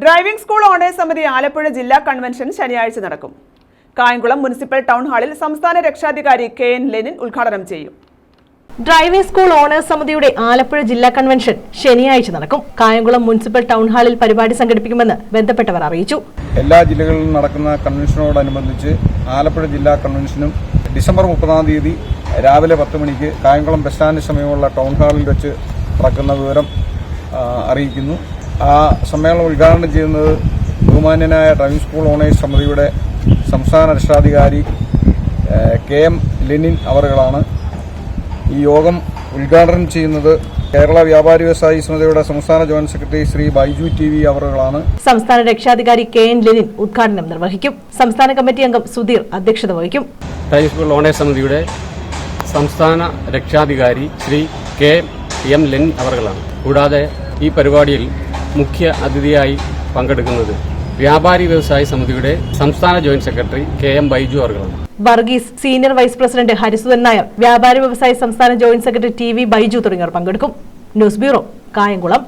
Driving school owners സമിതി ആലപ്പുഴ ജില്ലാ convention ശനിയാഴ്ച നടക്കും. കായംകുളം മുനിസിപ്പൽ ടൗൺ ഹാളിൽ സംസ്ഥാന രക്ഷാധികാരി കെ എൻ ലെനിൻ ഉദ്ഘാടനം ചെയ്യും. ഡ്രൈവിംഗ് സ്കൂൾ ഓണേഴ്സ് സമിതിയുടെ ആലപ്പുഴ ജില്ലാ കൺവെൻഷൻ ശനിയാഴ്ച നടക്കും. കായംകുളം മുനിസിപ്പൽ ടൗൺ ഹാളിൽ പരിപാടി സംഘടിപ്പിക്കുമെന്ന് ബന്ധപ്പെട്ടവർ അറിയിച്ചു. എല്ലാ ജില്ലകളിലും നടക്കുന്ന കൺവെൻഷനോടനുബന്ധിച്ച് ആലപ്പുഴ ജില്ലാ കൺവെൻഷനും ഡിസംബർ മുപ്പതാം തീയതി രാവിലെ പത്ത് മണിക്ക് കായംകുളം ബസ് സ്റ്റാൻഡിന് സമയമുള്ള ടൗൺ ഹാളിൽ വെച്ച് നടക്കുന്ന വിവരം അറിയിക്കുന്നു. ആ സമ്മേളനം ഉദ്ഘാടനം ചെയ്യുന്നത് ബഹുമാന്യനായ ഡ്രൈവിംഗ് സ്കൂൾ ഓണേഴ്സ് സമിതിയുടെ സംസ്ഥാന രക്ഷാധികാരി കെ എം ലെനിൻ അവറുകളാണ്. ഈ യോഗം ഉദ്ഘാടനം ചെയ്യുന്നത് കേരള വ്യാപാരി വ്യവസായി സമിതിയുടെ സംസ്ഥാന joint secretary Shri Baiju T V അവറുകളാണ്. സംസ്ഥാന രക്ഷാധികാരി കെ എൻ ലെനിൻ ഉദ്ഘാടനം നിർവഹിക്കും. സംസ്ഥാന കമ്മിറ്റി അംഗം സുധീർ അധ്യക്ഷത വഹിക്കും. ടൈംസ് സ്കൂൾ ഓണേഴ്സ് സമിതിയുടെ സംസ്ഥാന രക്ഷാധികാരി ശ്രീ കെ എം ലെനിൻ അവറുകളാണ്. കൂടാതെ ഈ പരിപാടിയിൽ മുഖ്യ അതിഥിയായി പങ്കെടുക്കുന്നത് വ്യാപാരി വ്യവസായ സമിതിയുടെ സംസ്ഥാന joint secretary K M Baiju അവർകളാണ് Varghese senior vice president Harisudhan Nair വ്യാപാരി വ്യവസായ സംസ്ഥാന joint secretary T V Baiju തുടങ്ങിയവർ പങ്കെടുക്കും. News bureau Kayamkulam.